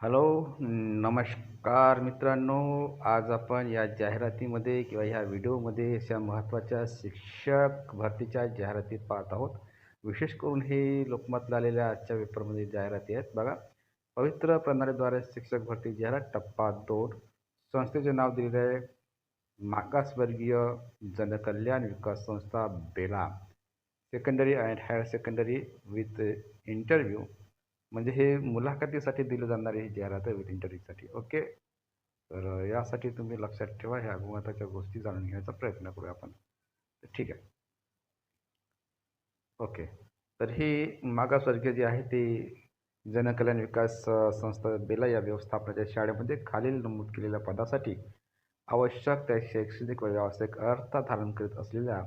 Hello नमस्कार मित्रांनो. आज आपण या जाहिरातीमध्ये किंवा ह्या व्हिडिओमध्ये अशा महत्त्वाच्या शिक्षक भरतीच्या जाहिराती पाहत आहोत. विशेष करून हे लोकमतला आलेल्या आजच्या पेपरमध्ये जाहिराती आहेत. बघा पवित्र प्रणालीद्वारे शिक्षक भरती जाहिरात टप्पा दोन. संस्थेचे नाव दिलेले आहे मागासवर्गीय जनकल्याण विकास संस्था Bela secondary and higher secondary with interview. म्हणजे हे मुलाखतीसाठी दिलं जाणारी ही जाहिरात आहे विथ इंटरव्ह्यूसाठी. ओके? तर यासाठी तुम्ही लक्षात ठेवा ह्या महत्त्वाच्या गोष्टी जाणून घेण्याचा प्रयत्न करूया आपण. तर ठीक आहे. ओके. तर ही मागासवर्गीय जी आहे ती जनकल्याण विकास संस्था बेला या व्यवस्थापनाच्या शाळेमध्ये खालील नमूद केलेल्या पदासाठी आवश्यक त्या शैक्षणिक व व्यावसायिक अर्थ धारण करीत असलेल्या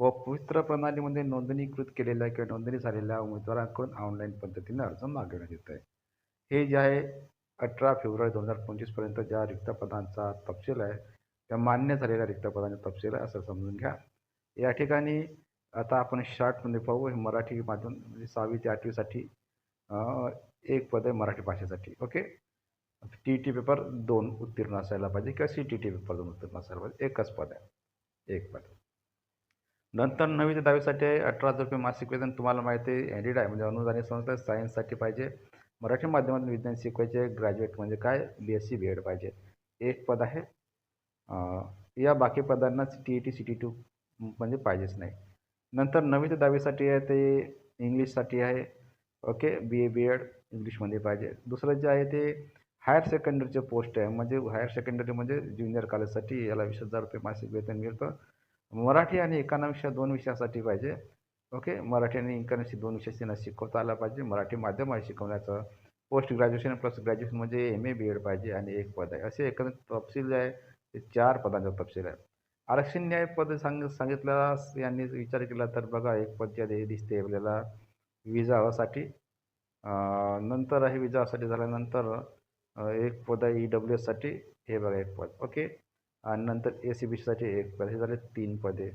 व पवित्र प्रणालीमध्ये नोंदणीकृत केलेल्या किंवा नोंदणी झालेल्या उमेदवारांकडून ऑनलाईन पद्धतीने अर्ज मागवण्यात येत आहे. हे जे आहे अठरा फेब्रुवारी दोन हजार पंचवीसपर्यंत ज्या रिक्त पदांचा तपशील आहे त्या मान्य झालेल्या रिक्त पदांचा तपशील आहे असं समजून घ्या. या ठिकाणी आता आपण शार्टमध्ये पाहू. हे मराठी माध्यम म्हणजे सहावी ते आठवीसाठी एक पद आहे मराठी भाषेसाठी. ओके? टी टी पेपर दोन उत्तीर्ण असायला पाहिजे किंवा सी टी टी पेपर दोन उत्तीर्ण असायला पाहिजे. एकच पद आहे. एक पद. नंतर नववी ते दहावीसाठी आहे. अठरा हजार रुपये मासिक वेतन तुम्हाला माहिती आहे एडिड आहे. म्हणजे अनुदानित संस्था सायन्ससाठी पाहिजे. मराठी माध्यमातून विज्ञान शिकवायचे. ग्रॅज्युएट म्हणजे काय? B S C B Ed पाहिजे. एक पद आहे. या बाकी पदांना T E T C T two म्हणजे पाहिजेच नाही. नंतर नववी ते दहावीसाठी आहे ते इंग्लिशसाठी आहे. ओके? बी ए बी एड इंग्लिशमध्ये पाहिजे. दुसरं जे आहे ते हायर सेकंडरीचे पोस्ट आहे. म्हणजे हायर सेकंडरी म्हणजे ज्युनियर कॉलेजसाठी याला वीस हजार रुपये मासिक वेतन मिळतं. मराठी आणि इकॉनॉमिक्स या दोन विषयासाठी पाहिजे. ओके मराठी आणि इकॉनॉमिक्स दोन विषय त्यांना शिकवता आला पाहिजे. मराठी माध्यम आहे शिकवण्याचं पोस्ट ग्रॅज्युएशन प्लस ग्रॅज्युएशन म्हणजे एम ए बी एड पाहिजे आणि एक पद आहे. असे एकंदर तपशील जे आहे ते चार पदांचा तपशील आहे. आरक्षण न्याय पद सांग सांगितल्यास यांनी विचार केला तर बघा एक पद जे दिसते आपल्याला. विजासाठी. नंतर आहे विजासाठी झाल्यानंतर एक पद आहे ई डब्ल्यू एससाठी हे बघा एक पद. ओके आणि नंतर ए सी बी सीसाठी एक पद हे झाले तीन पदे.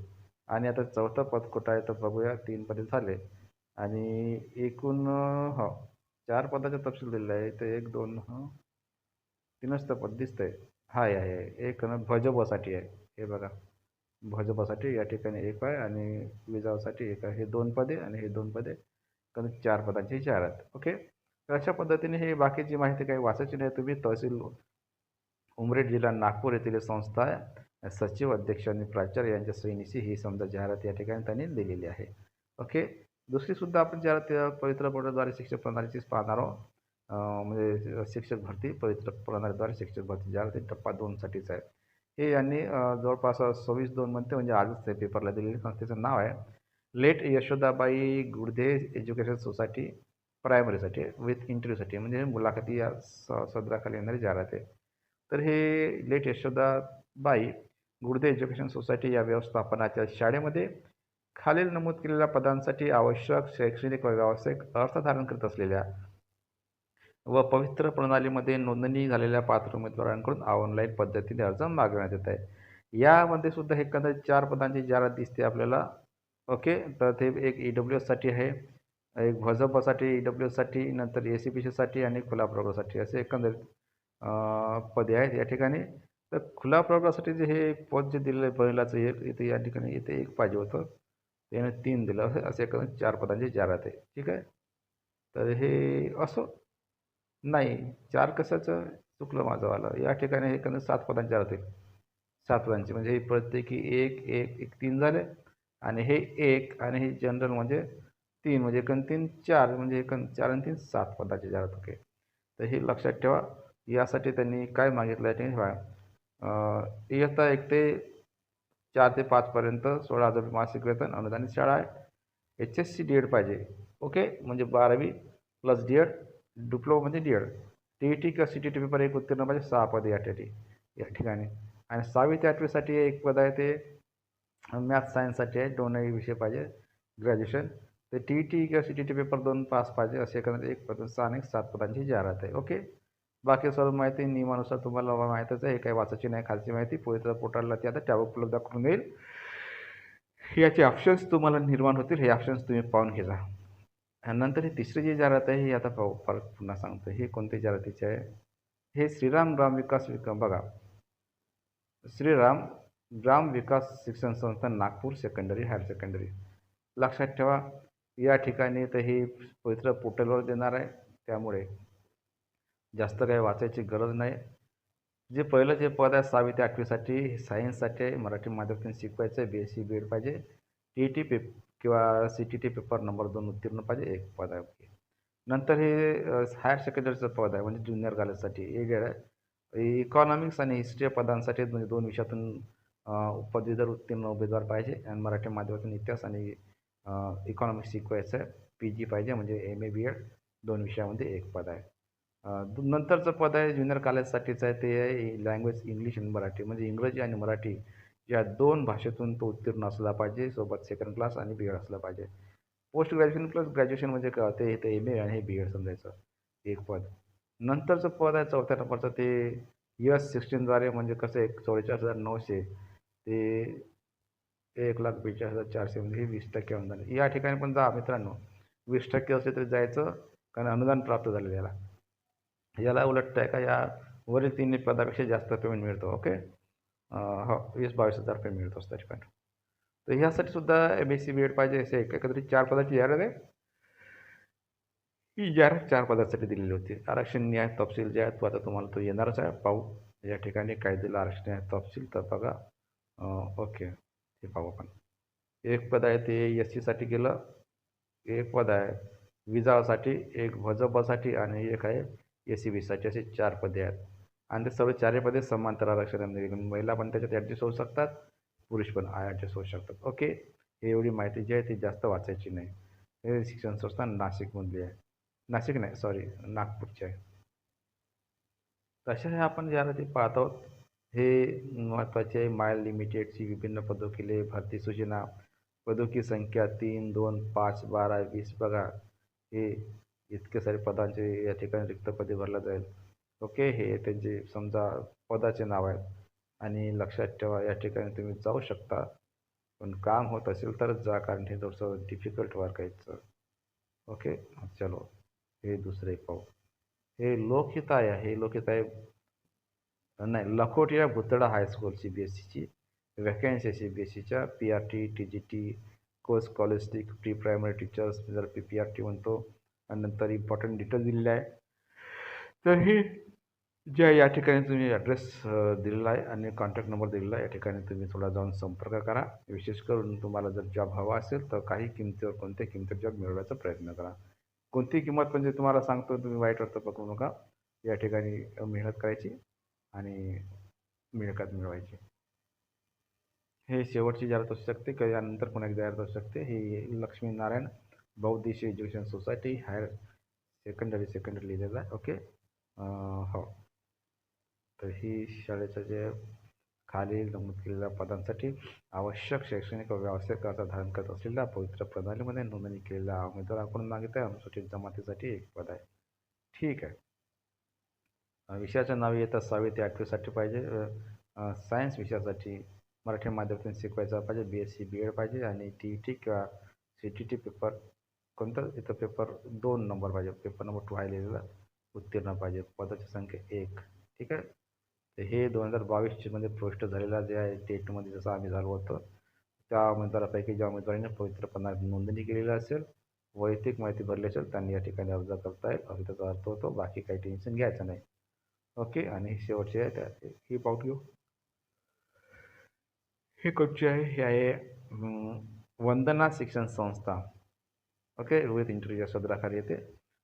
आणि आता चौथं पद कुठं आहे तर बघूया. तीन पदे झाले. आणि एकूण हो चार पदाचा तपशील दिलेला आहे. तर एक दोन हं तीनच तर पद दिसतंय. हा आहे आहे एक ना भजबसाठी आहे. हे बघा. भजबसाठी या ठिकाणी एक आहे आणि विजावासाठी एक आहे. हे दोन पदे आणि हे दोन पदे. कारण चार पदांचे चार आहेत. ओके? तर अशा पद्धतीने हे बाकीची माहिती काही वाचायची नाही. तुम्ही तहसील उमरेड जिल्हा नागपूर येथील संस्था आहे. सचिव अध्यक्ष आणि प्राचार्य यांच्या सहीनिशी ही समजा जाहिरात या ठिकाणी त्यांनी दिलेली आहे. ओके? दुसरीसुद्धा आपण जाहिरात पवित्र बोर्डाद्वारे शिक्षक प्रणालीचीच पाहणार आहोत. म्हणजे शिक्षक भरती पवित्र प्रणालीद्वारे शिक्षक भरती जाहिरात टप्पा दोनसाठीच आहे. हे यांनी जवळपास सव्वीस दोन म्हणते म्हणजे आजच ते पेपरला दिलेली संस्थेचं नाव आहे late Yashodabai Gudde education society प्रायमरीसाठी with इंटरव्ह्यूसाठी. म्हणजे मुलाखती या स सदराखाली येणारी जाहिरात आहे. तर हे late Yashodabai Gurudev education society या व्यवस्थापनाच्या शाळेमध्ये खालील नमूद केलेल्या पदांसाठी आवश्यक शैक्षणिक व व्यावसायिक अर्थ धारण करत असलेल्या व पवित्र प्रणालीमध्ये नोंदणी झालेल्या पात्र उमेदवारांकडून ऑनलाईन पद्धतीने अर्ज मागवण्यात येत आहे. यामध्ये सुद्धा एकंदरीत चार पदांची जाहिरात दिसते आपल्याला. ओके तर ते एक ई डब्ल्यू एससाठी आहे. एक भजपसाठी ई डब्ल्यू एससाठी नंतर ए सी पी सीसाठी आणि खुला प्रवर्गासाठी असे एकंदरीत पदे आहेत या ठिकाणी. तर खुला प्रवर्गासाठी जे हे पद जे दिलेलं आहे पहिलाचं एक इथे या ठिकाणी इथे एक पाहिजे होतं. त्याने तीन दिलं. असं असे एकंदरीत चार पदांची जाहिरात आहे. ठीक आहे? तर हे असं नाही. चार कशाचं? चुकलं माझंवालं या ठिकाणी हे एकंदरीत सात पदांचे जाहिरात सात पदांची. म्हणजे हे प्रत्येकी एक एक एक तीन झाले. आणि हे एक आणि हे जनरल म्हणजे तीन. म्हणजे एकूण तीन चार. म्हणजे एकूण चार आणि तीन सात पदाचे जाहिरात. ओके. तर हे लक्षात ठेवा. यासाठी त्यांनी काय मागितलं आहे ते पहा इयत्ता एक ते चार ते पाचपर्यंत सोळा हजार मासिक वेतन अनुदानित शाळा आहे. H S C D Ed पाहिजे. ओके? म्हणजे बारावी plus D Ed डिप्लोमामध्ये D Ed T E T किंवा सी टी टी पेपर एक उत्तीर्ण पाहिजे सहा पदे या ठिकाणी या ठिकाणी. आणि सहावी ते आठवीसाठी एक पद आहे ते मॅथ सायन्ससाठी आहे. दोनही विषय पाहिजे. ग्रॅज्युएशन ते टी ई टी किंवा सी टी टी पेपर दोन पास पाहिजे असे एकंदरीत एक पद सहा आणि सात पदांची जाहिरात आहे. ओके? बाकी सर्व माहिती नियमानुसार तुम्हाला माहीतच आहे. हे काही वाचायची नाही खालची माहिती पवित्र पोर्टलला ती आता टॅब उपलब्ध करून देईल. याचे ऑप्शन्स तुम्हाला निर्माण होतील हे ऑप्शन्स तुम्ही पाहून घेजा नंतर ही तिसरी जी जाहिरात आहे ही आता पाहू परत पुन्हा सांगतो हे कोणत्या जाहिरातीचे आहे? हे श्रीराम ग्राम विकास विका बघा. श्रीराम ग्राम विकास शिक्षण संस्था नागपूर सेकंडरी हायर सेकंडरी लक्षात ठेवा या ठिकाणी तर हे पवित्र पोर्टलवर देणार आहे. त्यामुळे जास्त काही वाचायची गरज नाही. जे पहिलं जे पद आहे सहावी ते आठवीसाठी सायन्ससाठी मराठी माध्यमातून शिकवायचं आहे B S C B Ed पाहिजे. टी टी पेप किंवा C T T paper number दोन उत्तीर्ण पाहिजे एक पद आहे नंतर हे हायर सेकंडरीचं पद आहे म्हणजे ज्युनियर कॉलेजसाठी एक आहे इकॉनॉमिक्स आणि हिस्ट्री पदांसाठी म्हणजे दोन विषयातून पदवीधर उत्तीर्ण उमेदवार पाहिजे आणि मराठी माध्यमातून इतिहास आणि इकॉनॉमिक्स शिकवायचं आहे. पी जी पाहिजे म्हणजे एम ए बी एड दोन विषयामध्ये एक पद आहे. नंतरचं पद आहे ज्युनियर कॉलेजसाठीचं आहे ते आहे लँग्वेज इंग्लिश आणि मराठी. म्हणजे इंग्रजी आणि मराठी या दोन भाषेतून तो उत्तीर्ण असला पाहिजे सोबत सेकंड क्लास आणि बी एड असला पाहिजे. पोस्ट ग्रॅज्युएशन प्लस ग्रॅज्युएशन म्हणजे काय ते इथे एम ए आणि हे बी एड समजायचं एक पद. नंतरचं पद आहे चौथ्या नंबरचं ते यस सिक्स्टीनद्वारे म्हणजे कसं एक चौवेचाळीस हजार नऊशे ते एक लाख बेचाळीस हजार चारशे म्हणजे हे वीस टक्के अनुदान. या ठिकाणी पण जा मित्रांनो वीस टक्के असले तरी जायचं कारण अनुदान प्राप्त झालेलं याला. याला उलट आहे का या वरील तीन पदापेक्षा जास्त पेमेंट मिळतो ओके? हो वीस बावीस हजार रुपये मिळतो तरी पण. तर ह्यासाठी सुद्धा M S C B Ed पाहिजे असे एकत्रित चार पदाची जाहिरात आहे ही जाहिरात चार पदासाठी दिलेली होती. आरक्षण न्याय तपशील जे आहे तो आता तुम्हाला तो येणारच आहे. पाहू. या ठिकाणी काय दिलं आरक्षण आहे तपशील तर बघा. ओके. ते पाहू आपण. एक पद आहे ते एस सीसाठी गेलं. एक पद आहे विजासाठी एक भजपसाठी आणि एक आहे एस सी बीसाठी असे चार पदे आहेत. आणि ते सर्व चारही पदे समांतर आरक्षणामध्ये महिला पण त्याच्यात ॲडजस्ट होऊ शकतात पुरुष पण ॲडजस्ट होऊ शकतात. ओके हे एवढी माहिती जी आहे ती जास्त वाचायची नाही. हे शिक्षण संस्था नाशिकमधली आहे. नाशिक नाही सॉरी नागपूरची आहे. तशा हे आपण जाहिराती पाहत आहोत हे महत्त्वाचे आहे. मायल लिमिटेडची विभिन्न पदोकिले भरती सूचना पदोकी संख्या तीन दोन पाच बारा वीस बघा. हे इतके सारे पदांचे या ठिकाणी रिक्त पदे भरला जाईल. ओके हे त्यांचे समजा पदाचे नाव आहेत. आणि लक्षात ठेवा या ठिकाणी तुम्ही जाऊ शकता. पण काम होत असेल तरच जा कारण हे थोडंसं डिफिकल्ट वर्क आहे ओके चलो. हे दुसरे पाहू. हे लोकहिताय आहे हे लोकहिताय. आहे नाही Lakhotia Bhutada high school C B S सीची वॅकन्सी सी बी एस सीच्या P R T T G T course कॉलेजटिक pre primary teachers जर पी पी आर टी म्हणतो. आणि नंतर इम्पॉर्टंट डिटेल दिलेले आहे. तर हे ज्या या ठिकाणी तुम्ही ॲड्रेस दिलेला आहे आणि कॉन्टॅक्ट नंबर दिलेला आहे या ठिकाणी तुम्ही थोडा जाऊन संपर्क करा. विशेष करून तुम्हाला जर जॉब हवा असेल तर काही किमतीवर कोणत्या किमतीवर जॉब मिळवायचा प्रयत्न करा. कोणती किंमत म्हणजे तुम्हाला सांगतो तुम्ही वाईट अर्थ पकडू नका. या ठिकाणी मेहनत करायची आणि मिळकत मिळवायची. हे शेवटची जाहिरात असू शकते किंवा यानंतर पुन्हा एक जाहिरात असू शकते. हे Laxminarayan बौद्धिशी education society higher secondary secondary लिहिलेलं आहे ओके हो. तर ही शाळेचं जे खाली नमूद केलेल्या पदांसाठी आवश्यक शैक्षणिक व व्यावसायिक अर्ज धारण करत असलेल्या पवित्र प्रणालीमध्ये नोंदणी केलेल्या उमेदवाराकडून मागित आहे अनुसूचित जमातीसाठी एक पद आहे. ठीक आहे. विषयाच्या विषयाचं नाव सहावी ते आठवीसाठी पाहिजे. सायन्स विषयासाठी मराठी माध्यमातून शिकवायचा पाहिजे. B S C B Ed पाहिजे आणि टी ई टी किंवा सी टी टी पेपर कोणतं? इथं पेपर दोन नंबर पाहिजे. पेपर नंबर टू आहे लिहिलेला उत्तीर्ण पाहिजे. पदाची संख्या एक. ठीक आहे? तर हे दोन हजार बावीसमध्ये प्रविष्ट झालेला जे आहे टेटमध्ये जसं आम्ही झालो होतो त्या उमेदवारापैकी ज्या उमेदवाराने पवित्र नोंदणी केलेली असेल वैयक्तिक माहिती भरली असेल त्यांनी या ठिकाणी अर्ज करता येईल. असं त्याचा अर्थ होतो बाकी काही टेन्शन घ्यायचं नाही. ओके? आणि शेवटचे आहे त्या ही पाऊट घेऊ. हे कोणची आहे? हे आहे वंदना शिक्षण संस्था. ओके रोहित इंटरव्ह्यू सदराखाली येते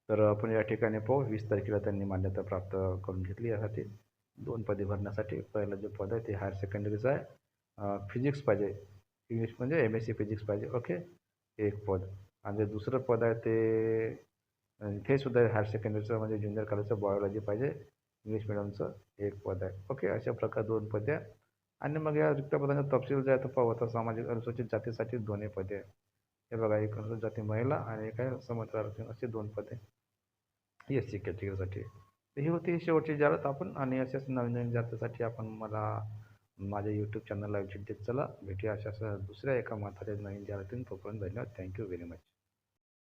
तर आपण या ठिकाणी पाहू वीस तारखेला त्यांनी मान्यता प्राप्त करून घेतली यासाठी दोन पदे भरण्यासाठी पहिलं जे पद आहे ते हायर सेकंडरीचं आहे. फिजिक्स पाहिजे. इंग्लिश म्हणजे एम एस सी फिजिक्स पाहिजे. ओके एक पद. आणि जे दुसरं पद आहे ते ते सुद्धा हायर सेकंडरीचं म्हणजे ज्युनियर कॉलेजचं बायोलॉजी पाहिजे. इंग्लिश मिडियमचं एक पद आहे. ओके अशा प्रकार दोन पदे. आहे आणि मग या रिक्त पदांचा तपशील जे आहे तो पाहू. आता सामाजिक अनुसूचित जातीसाठी दोन्ही पदे. आहे हे बघा एक अनुसूचित जाती महिला आणि एक आहे समर्थ आरक्षण असे दोन पदे एस सी कॅटेगरीसाठी तर ही होती शेवटची जाहिरात आपण आणि अशाच नवीन नवीन जातीसाठी आपण मला माझ्या यूट्यूब चॅनलला व्हिजिट देत चला. भेटूया अशा दुसऱ्या एका महत्त्वाच्या नवीन जाहिरातीन तोपर्यंत धन्यवाद. Thank you very much